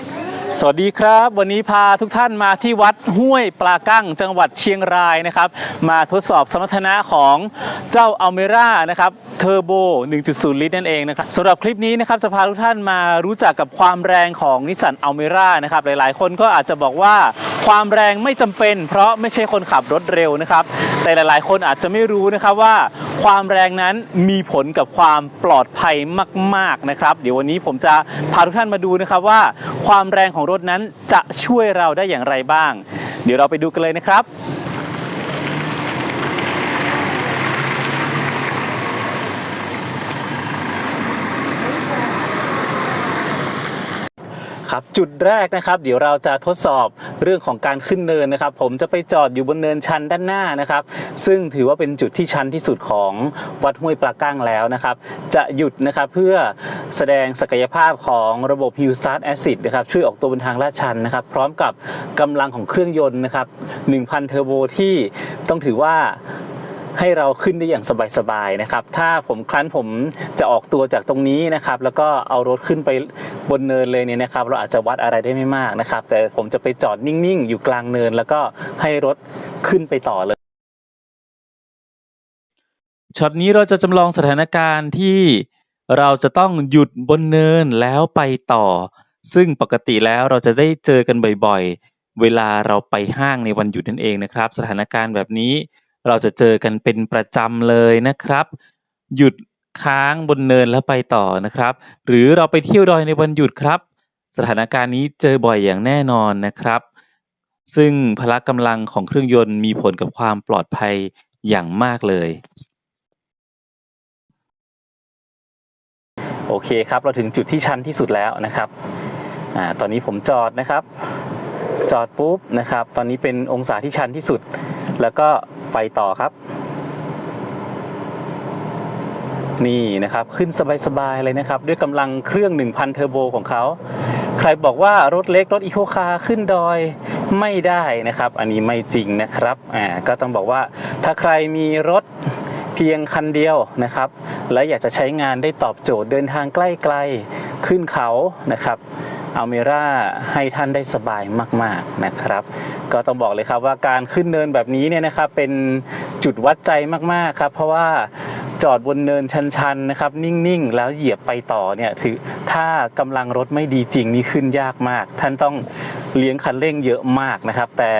Thank you. สวัสดีครับ วันนี้พาทุกท่านมาที่วัดห้วยปลากั้งจังหวัดเชียงรายนะครับ มาทดสอบสมรรถนะของเจ้าอัลเมร่านะครับเทอร์โบ 1.0 ลิตรนั่นเองนะครับสำหรับคลิปนี้นะครับจะพาทุกท่านมารู้จักกับความแรงของนิสสันอัลเมร่านะครับหลายๆ คนก็อาจจะบอกว่าความแรงไม่จำเป็น เพราะไม่ใช่คนขับรถเร็วนะครับ แต่หลายๆ คนอาจจะไม่รู้นะครับว่าความแรงนั้นมีผลกับความปลอดภัยมาก ๆนะครับ เดี๋ยววันนี้ผมจะพาทุกท่านมาดูนะครับว่าความแรงของรถนั้นจะช่วยเราได้อย่างไรบ้าง เดี๋ยวเราไปดูกันเลยนะครับ ครับจุดแรกนะครับ เดี๋ยวเราจะทดสอบเรื่องของการขึ้นเนินนะครับ ผมจะไปจอดอยู่บนเนินชันด้านหน้านะครับ ซึ่งถือว่าเป็นจุดที่ชันที่สุดของวัดห้วยปลาก้างแล้วนะครับ จะหยุดนะครับเพื่อแสดงศักยภาพของระบบ Hill Start Acid นะครับช่วยออกตัวบนทางลาดชันนะครับ พร้อมกับกำลังของเครื่องยนต์นะครับ1,000เทอร์โบที่ต้องถือว่า ให้เราขึ้นได้อย่างสบายๆนะครับ ถ้าผมครั้นผมจะออกตัวจากตรงนี้นะครับ แล้วก็เอารถขึ้นไปบนเนินเลยเนี่ยนะครับ เราอาจจะวัดอะไรได้ไม่มากนะครับ แต่ผมจะไปจอดนิ่งๆ อยู่กลางเนิน แล้วก็ให้รถขึ้นไปต่อเลยช็อตนี้เราจะจำลองสถานการณ์ที่เราจะต้องหยุดบนเนินแล้วไปต่อ ซึ่งปกติแล้วเราจะได้เจอกันบ่อยๆ เวลาเราไปห้างในวันหยุดนั่นเองนะครับ สถานการณ์แบบนี้ เราจะเจอกันเป็นประจำเลยนะครับ หยุดค้างบนเนินแล้วไปต่อนะครับ หรือเราไปเที่ยวดอยในวันหยุดครับ สถานการณ์นี้เจอบ่อยอย่างแน่นอนนะครับ ซึ่งพละกำลังของเครื่องยนต์มีผลกับความปลอดภัยอย่างมากเลยโอเคครับ เราถึงจุดที่ชันที่สุดแล้วนะครับอ่าตอนนี้ผมจอดนะครับ จอดปุ๊บนะครับ ตอนนี้เป็นองศาที่ชันที่สุด แล้วก็ ไปต่อครับ นี่นะครับขึ้นสบายๆเลยนะครับ ด้วยกำลังเครื่อง 1,000 เทอร์โบของเขา ใครบอกว่ารถเล็กรถอีโคคาร์ขึ้นดอยไม่ได้นะครับ อันนี้ไม่จริงนะครับอ่าก็ต้องบอกว่าถ้าใครมีรถเพียงคันเดียวนะครับ และอยากจะใช้งานได้ตอบโจทย์เดินทางใกล้ๆขึ้นเขานะครับ อัลเมร่าให้ท่านได้สบายมาก ๆนะครับ ก็ต้องบอกเลยครับว่าการขึ้นเนินแบบนี้เนี่ยนะครับเป็นจุดวัดใจมากๆครับ เพราะว่าจอดบนเนินชันๆนะครับ นิ่งๆ แล้วเหยียบไปต่อเนี่ยถือถ้ากำลังรถไม่ดีจริงนี่ขึ้นยากมาก ท่านต้องเลี้ยงคันเร่งเยอะมากนะครับ แต่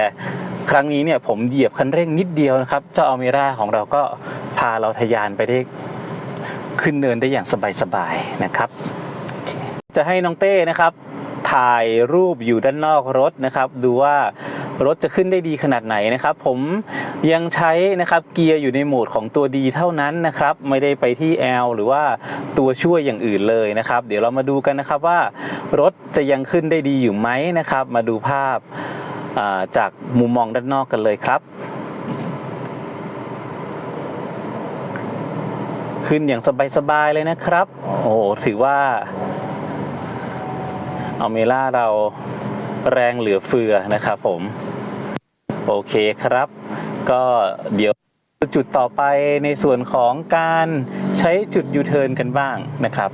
ครั้งนี้เนี่ยผมเหยียบคันเร่งนิดเดียวนะครับ เจ้าอัลเมร่าของเราก็พาเราทะยานไปได้ขึ้นเนินได้อย่างสบายๆนะครับ จะให้น้องเต้นะครับ ถ่ายรูปอยู่ด้านนอกรถนะครับ ดูว่ารถจะขึ้นได้ดีขนาดไหนนะครับ ผมยังใช้นะครับเกียร์อยู่ในโหมดของตัวดีเท่านั้นนะครับ ไม่ได้ไปที่ L หรือว่าตัวช่วยอย่างอื่นเลยนะครับ เดี๋ยวเรามาดูกันนะครับว่ารถจะยังขึ้นได้ดีอยู่ไหมนะครับ มาดูภาพาจากมุมมองด้านนอกกันเลยครับ ขึ้นอย่างสบายๆเลยนะครับ โอ้ถือว่า อเมล่าเราแรงเหลือเฟือนะครับผม โอเคครับ ก็เดี๋ยวจุดต่อไปในส่วนของการใช้จุดยูเทิร์นกันบ้างนะครับ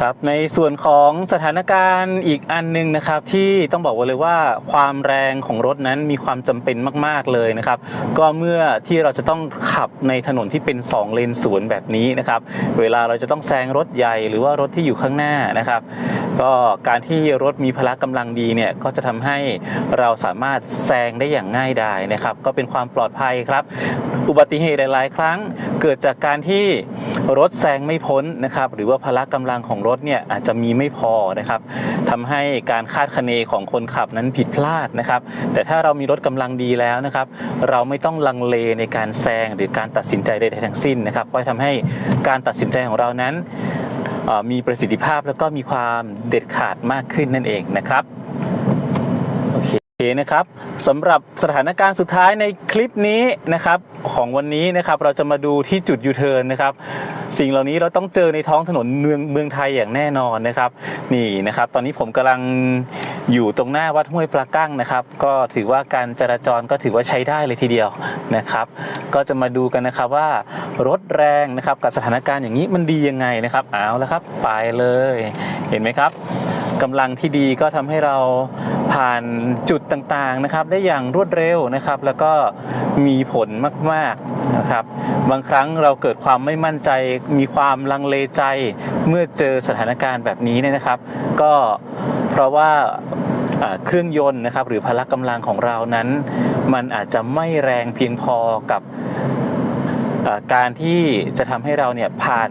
ครับในส่วนของสถานการณ์อีกอันหนึงนะครับที่ต้องบอกไว้เลยว่าความแรงของรถนั้นมีความจำเป็นมาก ๆเลยนะครับก็เมื่อที่เราจะต้องขับในถนนที่เป็น 2 เลนสวนแบบนี้นะครับเวลาเราจะต้องแซงรถใหญ่หรือว่ารถที่อยู่ข้างหน้านะครับ ก็การที่รถมีพละกำลังดีเนี่ยก็จะทำให้เราสามารถแซงได้อย่างง่ายดายนะครับ ก็เป็นความปลอดภัยครับ อุบัติเหตุหลาย ๆ ครั้งเกิดจากการที่ รถแซงไม่พ้นนะครับหรือว่าพละกำลังของรถเนี่ยอาจจะมีไม่พอนะครับทำให้การคาดคะเนของคนขับนั้นผิดพลาดนะครับ แต่ถ้าเรามีรถกำลังดีแล้วนะครับ เราไม่ต้องลังเลในการแซงหรือการตัดสินใจใดๆทั้งสิ้นนะครับก็ทำให้การตัดสินใจของเรานั้นมีประสิทธิภาพแล้วก็มีความเด็ดขาดมากขึ้นนั่นเองนะครับ เคโอเคนะครับสำหรับสถานการณ์สุดท้ายในคลิปนี้นะครับของวันนี้นะครับเราจะมาดูที่จุดยูเทิร์นนะครับสิ่งเหล่านี้เราต้องเจอในท้องถนนเมืองเมืองไทยอย่างแน่นอนนะครับนี่นะครับ ตอนนี้ผมกำลังอยู่ตรงหน้าวัดห้วยปลากั้งนะครับ ก็ถือว่าการจราจรก็ถือว่าใช้ได้เลยทีเดียวนะครับ ก็จะมาดูกันนะครับว่ารถแรงนะครับกับสถานการณ์อย่างนี้มันดียังไงนะครับเอาแล้วครับไปเลยเห็นไหมครับกำลังที่ดีก็ทำให้เรา ผ่านจุดต่างๆนะครับ ได้อย่างรวดเร็วนะครับ แล้วก็มีผลมากๆนะครับ บางครั้งเราเกิดความไม่มั่นใจ มีความลังเลใจ เมื่อเจอสถานการณ์แบบนี้เนี่ยนะครับ ก็เพราะว่าเครื่องยนต์นะครับ หรือพละกำลังของเรานั้น มันอาจจะไม่แรงเพียงพอกับการที่จะทำให้เราเนี่ยผ่าน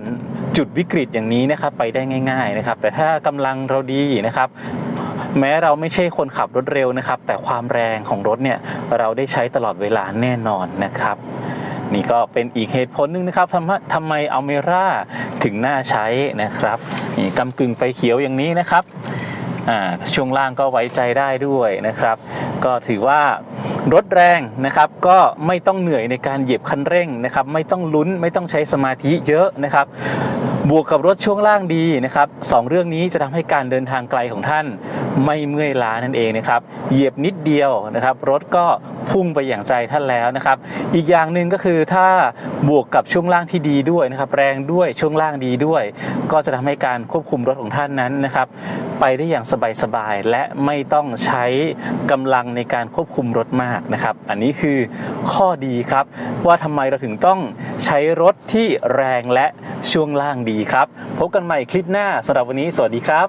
จุดวิกฤตอย่างนี้นะครับไปได้ง่าย ๆนะครับ แต่ถ้ากำลังเราดีนะครับ แม้เราไม่ใช่คนขับรถเร็วนะครับ แต่ความแรงของรถเนี่ยเราได้ใช้ตลอดเวลาแน่นอนนะครับนี่ก็เป็นอีกเหตุผลหนึ่งนะครับทำทำไมอัลเมร่าถึงน่าใช้นะครับนี่กำกึ่งไฟเขียวอย่างนี้นะครับช่วงล่างก็ไว้ใจได้ด้วยนะครับ ก็ถือว่า รถแรงนะครับก็ไม่ต้องเหนื่อยในการเหยียบคันเร่งนะครับไม่ต้องลุ้นไม่ต้องใช้สมาธิเยอะนะครับบวกกับรถช่วงล่างดีนะครับสองเรื่องนี้จะทำให้การเดินทางไกลของท่านไม่เมื่อยล้านั่นเองนะครับเหยียบนิดเดียวนะครับรถก็ พุ่งไปอย่างใจท่านแล้วนะครับ อีกอย่างหนึ่งก็คือถ้าบวกกับช่วงล่างที่ดีด้วยนะครับ แรงด้วยช่วงล่างดีด้วย ก็จะทำให้การควบคุมรถของท่านนั้นนะครับ ไปได้อย่างสบายๆและไม่ต้องใช้กำลังในการควบคุมรถมากนะครับ อันนี้คือข้อดีครับ ว่าทำไมเราถึงต้องใช้รถที่แรงและช่วงล่างดีครับ พบกันใหม่คลิปหน้าสำหรับวันนี้ สวัสดีครับ